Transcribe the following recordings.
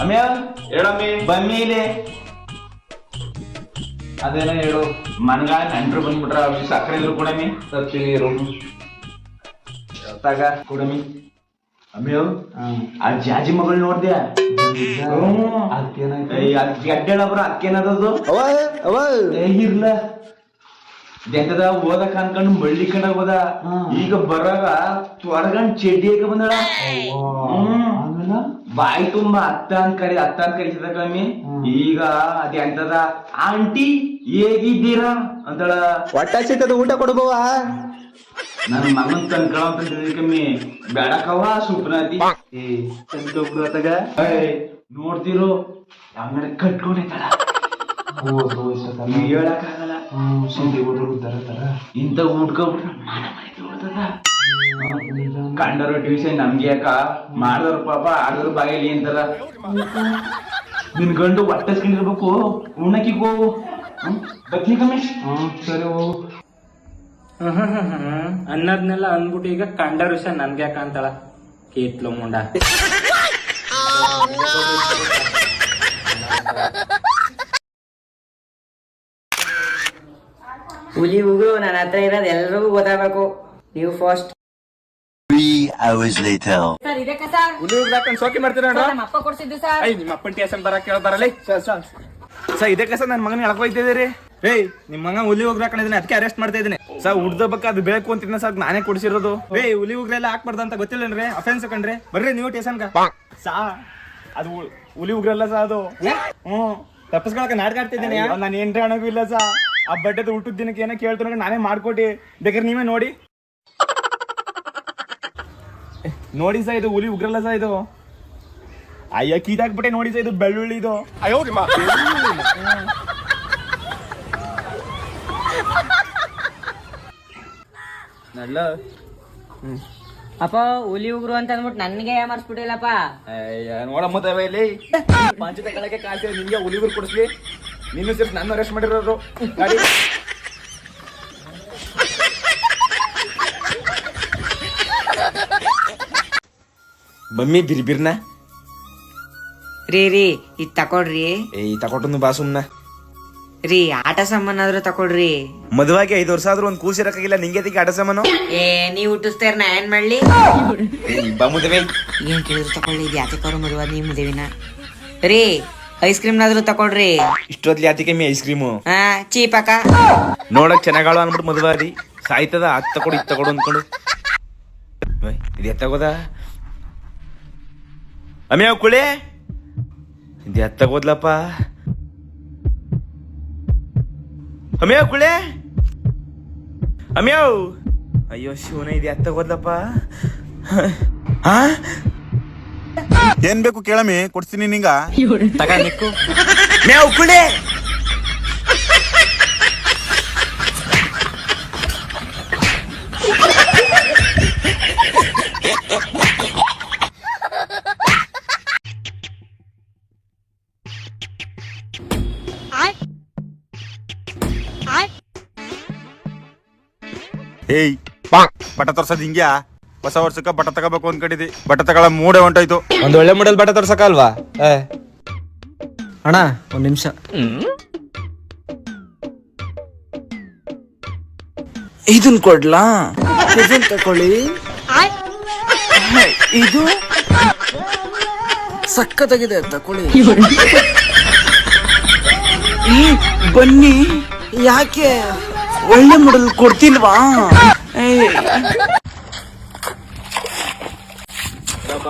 ಅಮ್ಯ ಹೇಳಮ್ಮಿ ಬಮ್ಮೀಲೆ ಅದೇನೋ ಹೇಳು. ಮನ್ಗ ನೆಂಟ್ರು ಬಂದ್ಬಿಟ್ರ ಅವ್ರಿಗೆ ಸಕ್ಕರೆ ಇದ್ರು ಕೊಡಮಿ ತರ್ತೀವಿ ರೂಮ್ ತಗ ಕೊಡಮಿ ಅಮ್ಮಿಯೋ ಆ ಜಾಜಿ ಮಗಳು ನೋಡ್ದ್ಯಾ? ಅಡ್ಡೇಳಬ್ರ ಅಕ್ಕೇನದದು ಅವ ಇರ್ಲ. ದೆಂತದ ಓದಕ್ ಅನ್ಕೊಂಡು ಮಳ್ಳಿ ಕಂಡ ಹೋದ. ಈಗ ಬರಾಗ ತೊಡಗಂಡ್ ಚೆಡ್ಡಿ ಹಾಕ ಬಂದಳ. ಬಾಯಿ ತುಂಬಾ ಅತ್ತ ಅಂತ ಕರಿ ಅತ್ತ ಅಂತ ಕರಿಸಿದ ಕಮ್ಮಿ. ಈಗ ಅದೆಂತದ ಆಂಟಿ ಹೇಗಿದ್ದೀರಾ? ಅಂತಳ ಹೊಟ್ಟ ಸಿಕ್ಕದ ಊಟ ಕೊಡ್ಬೋವ? ನನ್ನ ಮಗನ್ ತನ್ಕಳ ಅಂತ ಕಮ್ಮಿ. ಬೇಡಕವ ಸುಪ್ರಾತಿ ನೋಡ್ತಿರೋ ಆಮೇಲೆ ತಗ ಇಂಥ ಮಾನ ಉಳ್ತದ? ಕಂಡರು ಟ್ಯೂಷನ್ ನಮ್ಗೆ ಯಾಕ? ಮಾಡಿದ್ರು ಪಾಪ ಆಡೋರ್ ಬಾಯಲ್ಲಿ ಅಂತಾರ. ನಿನ್ ಗಂಡು ಒಟ್ಟಿರ್ಬೇಕು ಸ್ಕಿಂಡಿರ್ಬೇಕು ಉಣ್ಣಕ್ಕಿ ಹೋಗು. ಬತ್ನಿ ಕಮೇಶ್ ಸರಿ ಹೋಗು. ಅನ್ನದ್ನೆಲ್ಲ ಅಂದ್ಬಿಟ್ಟು ಈಗ ಕಂಡ ವಿಷಯ ನನ್ಗೆ ಯಾಕ ಅಂತಾಳ? ಕೀತ್ಲು ಮುಂಡ. ಹುಲಿ ಉಗುರು ನನ್ನ ಹತ್ರ ಇರೋದು ಎಲ್ರಿಗೂ ಗೊತ್ತಾಗಬೇಕು. ನೀವು first Three hours later. Sir ಇದಕ್ಕೆ ಸರ್ ಹುಲಿ ಹಾಕೊಂಡು ಸೋಕಿ ಮಾಡ್ತೀರ ನಮ್ಮ ಅಪ್ಪ ಕೊಡ್ಸಿದ್ದು ಸರ್ ನಿಮ್ಮ ಅಪ್ಪನ ಟೇಷನ್ ಬರಕ್ ಕೇಳ್ತಾರಲ್ಲ ಸರ್ ಇದಕ್ಕೆ ಸರ್ ನನ್ನ ಮಗನ ಎಳ್ಕೊಯ್ತಿದ್ದೀರಿ ಏಯ್ ನಿಮ್ ಮಗ ಹುಲಿ ಉಗ್ರ ಹಾಕೊಂಡಿದ್ದೀನಿ ಅದಕ್ಕೆ ಅರೆಸ್ಟ್ ಮಾಡ್ತಾ ಇದ್ದೀನಿ. ಸರ್ ಉಡ್ದ ಬಕ್ಕ ಅದು ಬೇಕು ಅಂತಿದ್ನ ಸರ್ ನಾನೇ ಕೊಡಿಸಿರೋದು. ಏಯ್ ಹುಲಿ ಉಗ್ರೆಲ್ಲ ಹಾಕ್ಬಾರ್ದು ಅಂತ ಗೊತ್ತಿಲ್ಲನ್ರಿ ಅಫೆನ್ಸ್ ಕಂಡ್ರೆ ಬರ್ರಿ ನೀವು ಟೇಸನ್ ಸಾ ಅದು ಹುಲಿ ಉಗ್ರಲ್ಲ ಸಾ ಅದು. ಹ್ಮ್ ತಪ್ಪಿಸ್ಕೊಳಕ ನಾಟಕ ಆಡ್ತಿದ್ದೀನಿ. ನಾನು ಏನ್ರಿ ಅಣಗೂ ಇಲ್ಲ ಸಾ ಆ ಬಡ್ಡೆದು ಊಟದ ದಿನಕ್ಕೆ ಏನೋ ಕೇಳ್ತಾರ ನಾನೇ ಮಾಡ್ಕೊಟ್ಟಿ. ಬೇಕಾದ್ರೆ ನೀವೇ ನೋಡಿ. ನೋಡಿ ಸಾ ಇದು ಹುಲಿ ಉಗ್ರಲ್ಲ ಸಾ ಇದು. ಅಯ್ಯ ಕೀದಾಕ್ಬಿಟ್ಟೆ ನೋಡಿ ಸಾ ಇದು ಬೆಳ್ಳುಳ್ಳಿ ಇದು. ನಲ್ಲ ಅಪ್ಪ ಹುಲಿ ಉಗ್ರು ಅಂತ ಅಂದ್ಬಿಟ್ಟು ನನ್ಗೆ ಅಯ್ಯ ನೋಡಮ್ಮ ತವ ಇಲ್ಲಿ. ಪಂಚ ತಗೊಳಕ್ಕೆ ಕಾಯ್ತೀವಿ ಹುಲಿ ಉಗ್ರು ಕೊಡಿಸ್ಲಿ. ನಿನ್ನ ಸೇರ್ಸಿ ನನ್ನ ಅರೆಸ್ಟ್ ಮಾಡಿರೋರು? ಗಾಡಿ? ಮಮ್ಮಿ ಬಿರ್ಬಿರ್ನ ರೀ ರೀ ಇದು ತಕೊಳ್ರಿ ಏ ತಕೊಟ್ಟು ಬಾ ಸುಮ್ನ. ರೀ ಆಟ ಸಾಮಾನ್ ಆದ್ರೂ ತಕೊಳ್ರಿ ಮದುವಾಗಿ ಐದು ವರ್ಷ ಆದ್ರೂ ಒಂದು ಕೂಸಿರಕ್ಕಾಗಿಲ್ಲ ನಿಂಗೆ ಅದಕ್ಕೆ ಆಟ ಸಾಮಾನು? ಏ ನೀ ಹುಟ್ಟಿಸ್ತಾರ ನಾ ಏನ್ ಮಾಡ್ಲಿ? ಏ, ಬಾ ಮದುವೆ. ಏನ್ ಕೇಳಿದ್ರು ತಕೊಳ್ಳಿ ಇದು ಯಾತಕ್ಕಾರು ಮದುವೆ ನೀ ಮದುವಿನ? ರೀ ಐಸ್ ಕ್ರೀಮ್ ಕ್ರೀಮ್ನಾದ್ರೂ ತಕೊಳ್ರಿ. ಇಷ್ಟೊತ್ಲಿ ಅತಿ ಕಮ್ಮಿ ಐಸ್ ಕ್ರೀಮು ಹಾ ಚೀಪಕ ನೋಡಕ್ ಚೆನ್ನಾಗಾಳು ಅನ್ಬಿಟ್ಟು ಮದುವಾದಿ. ಸಾಯ್ತದ ಅದ್ ತಕೊಡು ಇದ್ ತಗೊಡು ಅಂದ್ಕೊಂಡು ಇದು ಎತ್ತಾಗೋದ? ಅಮ್ಯಾವ್ ಕುಳೆ ಇದು ಎತ್ತಾಗೋದ್ಲಪ್ಪ. ಅಮ್ಯಾವ್ ಕುಳೆ ಅಮ್ಯಾವ್ ಅಯ್ಯೋ ಶಿವನ ಇದು ಎತ್ತಾಗೋದ್ಲಪ್ಪ. ಹಾ? ಏನ್ ಬೇಕು ಕೇಳಮಿ ಕೊಡ್ತೀನಿ ನಿಂಗ. ತಗ ನಿಕ್ಕು. ಕುಳೆ. ಏಯ್ ಪಟ ತೋರ್ಸದ್ ಹಿಂಗ್ಯಾ? ಹೊಸ ವರ್ಷಕ್ಕ ಬಟ್ಟ ತಗೋಬೇಕು ಅನ್ಕೊಂಡಿದ್ದಿ. ಬಟ್ಟ ತಗೊಳ ಮೂಡೆ ಹೊಂಟೋಯ್ತು. ಒಂದ್ ಒಳ್ಳೆ ಮಾಡೆಲ್ ಬಟ್ಟೆ ತೋರ್ಸಕ ಅಲ್ವಾ ಏ. ಅಣ್ಣ, ಒಂದ್ ನಿಮಿಷ. ಇದನ್ ಕೊಡ್ಲಾ? ಇದನ್ ತಕೊಳ್ಳಿ ಇದು ಸಕ್ಕತ್ತಾಗಿದೆ ತಕೊಳ್ಳಿ ಈ ಬನ್ನಿ. ಯಾಕೆ? ಒಳ್ಳೆ ಮಾಡಲ್ ಕೊಡ್ತಿಲ್ವಾ?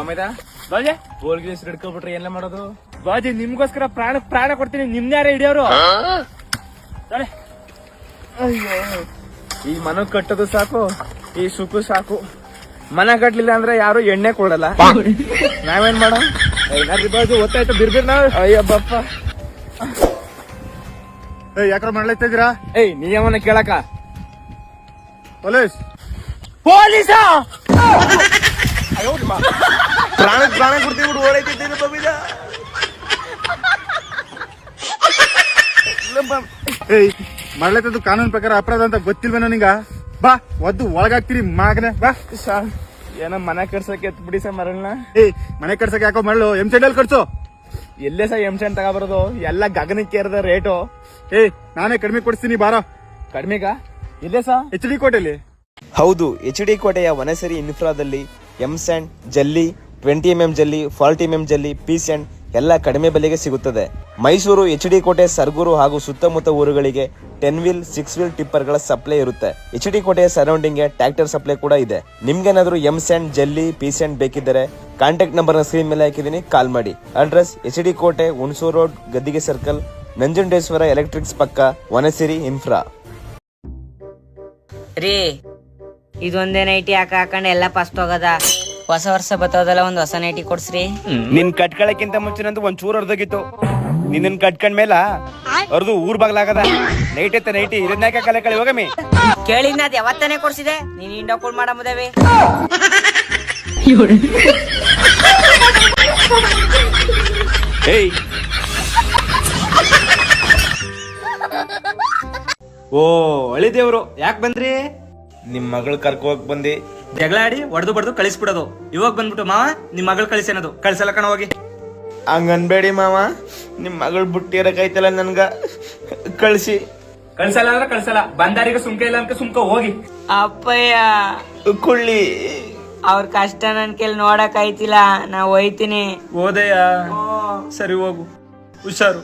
ಬಾಜೆ. ಗೋಲ್ ಗಿಲ್ಸ್ ಹಿಡ್ಕೊಬಿಟ್ರೆ ಎಲ್ಲ ಮಾಡೋದು? ಬಾಜಿ ನಿಮ್ಗೋಸ್ಕರ ಪ್ರಾಣ ಪ್ರಾಣ ಕೊಡ್ತೀನಿ. ನಿಮ್ನ್ಯಾರೇ ಹಿಡಿಯೋರು? ಈ ಮನ ಕಟ್ಟದು ಸಾಕು ಈ ಸುಖ ಸಾಕು. ಮನ ಕಟ್ಲಿಲ್ಲ ಅಂದ್ರೆ ಯಾರು ಎಣ್ಣೆ ಕೊಡಲ್ಲ. ನಾವೇನ್ ಮಾಡೋ ಏನಾದ್ರೂ ಬಾಜು ಒತ್ತಾಯ್ತು ಬಿರ್ಬಿರ್ ನಾವ್. ಅಯ್ಯ ಬಪ್ಪ ಏಯ್ ಯಾಕ್ರ ಮಾಡ್ಲೈತಾ ಇದೀರಾ ಏಯ್ ನಿಯಮನ ಕೇಳಕ ಪೊಲೀಸ್. ಪೊಲೀಸ? ಪ್ರಾಣ ಕುರ್ತಿ ಬಿಡು ಓಡೈತಿದ್ದೇನೆ ಬಬಿದ ಏಯ್ ಮಾಡ್ಲೈತದ್ದು ಕಾನೂನು ಪ್ರಕಾರ ಅಪರಾಧ ಅಂತ ಗೊತ್ತಿಲ್ವೇನೋ ನಿಂಗ? ಬಾ ಒದ್ದು ಒಳಗಾಗ್ತೀರಿ ಮಾಗನೆ ಬಾ. ಏನೋ ಮನೆ ಕರ್ಸಕ್ಕೆ ಎತ್ ಬಿಡಿ ಸರ್ ಮರಳ್ನ ಏಯ್ ಮನೆ ಕಟ್ಸಕ್ ಯಾಕೋ ಮರಳು? ಎಂ ಸೆಂಡಲ್ ಅಲ್ಲಿ ಕಟ್ಸು. ಎಲ್ಲೇ ಎಂ ಸೆಂಡ್ ತಗೋಬಾರದು? ಎಲ್ಲ ಗಗನಕ್ಕೆ ಏರದ ರೇಟು. ಏ ನಾನೇ ಕಡಿಮೆ ಕೊಡಿಸ್ತೀನಿ ಬಾರೋ. ಕಡಿಮೆಗ? ಇಲ್ಲೇ ಸಾ ಎಚ್ ಡಿ ಕೋಟೆಲಿ. ಹೌದು ಎಚ್ ಡಿ ಕೋಟೆಯ ವನಸರಿ ಇನ್ಫ್ರಾದಲ್ಲಿ ಎಂ ಸ್ಯಾಂಡ್ ಜಲ್ಲಿ ಟ್ವೆಂಟಿ ಎಂ ಎಂ ಜಲ್ಲಿ ಫಾರ್ಟಿ ಎಂ ಎಂ ಜಲ್ಲಿ ಪೀಸ್ ಸ್ಯಾಂಡ್ ಎಲ್ಲ ಕಡಿಮೆ ಬೆಲೆಗೆ ಸಿಗುತ್ತದೆ. ಮೈಸೂರು ಎಚ್ ಡಿ ಕೋಟೆ, ಸರ್ಗೂರು ಹಾಗೂ ಸುತ್ತಮುತ್ತ ಊರುಗಳಿಗೆ ಟೆನ್ ವೀಲ್ ಸಿಕ್ಸ್ ವೀಲ್ ಟಿಪ್ಪರ್ಗಳ ಸಪ್ಲೈ ಇರುತ್ತೆ. ಎಚ್ ಡಿ ಕೋಟೆಯ ಸರೌಂಡಿಂಗ್ಗೆ ಟ್ರ್ಯಾಕ್ಟರ್ ಸಪ್ಲೈ ಕೂಡ ಇದೆ. ನಿಮ್ಗೇನಾದ್ರೂ ಎಂ ಸ್ಯಾಂಡ್ ಜಲ್ಲಿ ಪಿ ಸ್ಯಾಂಡ್ ಬೇಕಿದ್ದರೆ ಕಾಂಟ್ಯಾಕ್ಟ್ ನಂಬರ್ ಸ್ಕ್ರೀನ್ ಮೇಲೆ ಹಾಕಿದ್ದೀನಿ ಕಾಲ್ ಮಾಡಿ. Address H D Kote, Hunsur road Gaddige circle Nanjundeshwara electrics ಪಕ್ಕ, ವನಸಿರಿ ಇನ್ಫ್ರಾ ರೀ ಇದೊಂದೇ ನೈಟಿ ಹಾಕ ಹಾಕೊಂಡು ಎಲ್ಲ ಫಸ್ಟ್ ಹೋಗದ? ಹೊಸ ವರ್ಷ ಬರ್ತದಲ್ಲ ಒಂದ್ ಹೊಸ ನೈಟಿ ಕೊಡ್ಸ್ರಿ. ನಿನ್ ಕಟ್ಕೊಳಕ್ಕಿಂತ ಮುಂಚೆ ನಂದು ಒಂದ್ ಚೂರ್ ಅರ್ಧಗಿತ್ತು ನಿನ್ನ ಕಟ್ಕೊಂಡ್ ಮೇಲ ಅರ್ದು ಊರ್ ಬಾಗ್ಲಾಗದ ನೈಟ್ ಐತೆ ನೈಟಿ ಇದನ್ನ ಕಲೆ ಕಳಿ ಹೋಗಮಿ? ಕೇಳಿದ್ನ ಅದ್ ಯಾವತ್ತಾನೆ ಕೊಡ್ಸಿದೆ? ನೀನ್ ಇಂಡ ಕೂಲ್ ಮಾಡ ಮುದೇವಿ. ಏಯ್. ಓ ಹಳಿ ದೇವ್ರು ಯಾಕೆ ಬಂದ್ರಿ? ನಿಮ್ ಮಗಳು ಕರ್ಕೋಕ್ ಬಂದಿ. ಜಗಳ ಆಡಿ ಹೊಡೆದು ಬಡ್ದು ಕಳಿಸ್ಬಿಡೋದು. ಇವಾಗ ಬಂದ್ಬಿಟ್ಟು ಮಾವ ನಿಮ್ ಮಗಳ ಕಳಿಸೇನದು? ಕಳ್ಸಲ್ಲ ಕಣ ಹೋಗಿ. ಹಂಗ ಅನ್ಬೇಡಿ ಮಾವ. ನಿಮ್ ಮಗಳು ಬುಟ್ಟಿರಕೈತಲ್ಲ ನನ್ಗ. ಕಳ್ಸಿ. ಕಳ್ಸಲ್ಲ ಅಂದ್ರೆ ಕಳ್ಸಲ್ಲ. ಬಂದಾರಿಗೆ ಸುಮ್ಕೆ ಇಲ್ಲ ಅಂತ ಸುಮ್ಕ ಹೋಗಿ. ಅಪ್ಪಯ್ಯ. ಕುಳ್ಳಿ. ಅವ್ರ ಕಷ್ಟ ನನ್ ಕೇಳಿ ನೋಡಕ್ ಐತಿಲ್ಲ ನಾ ಹೋಯ್ತೀನಿ ಓದಯ್ಯ ಸರಿ ಹೋಗು. ಹುಷಾರು.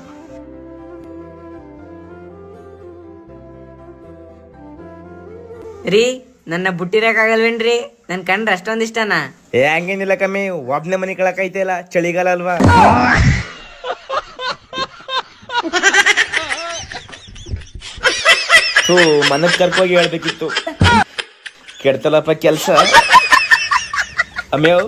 ರೀ ನನ್ನ ಬುಟ್ಟಿರಕ್ಕಾಗಲ್ವೇನ್ರಿ ನನ್ ಕಂಡ್ರೆ ಅಷ್ಟೊಂದ್ ಇಷ್ಟನಾ? ಏ, ಹಂಗೇನಿಲ್ಲ ಕಮ್ಮಿ, ಒಬ್ನೇ ಮನಿ ಕಳಕೈತಲ್ಲ ಚಳಿಗಾಲ ಅಲ್ವಾ? ಥೂ ಮನಕ್ ಕರ್ಕೋಗಿ ಹೇಳ್ಬೇಕಿತ್ತು. ಕೆಡ್ತಲಪ್ಪ ಕೆಲ್ಸ. ಅಮ್ಯಾವ್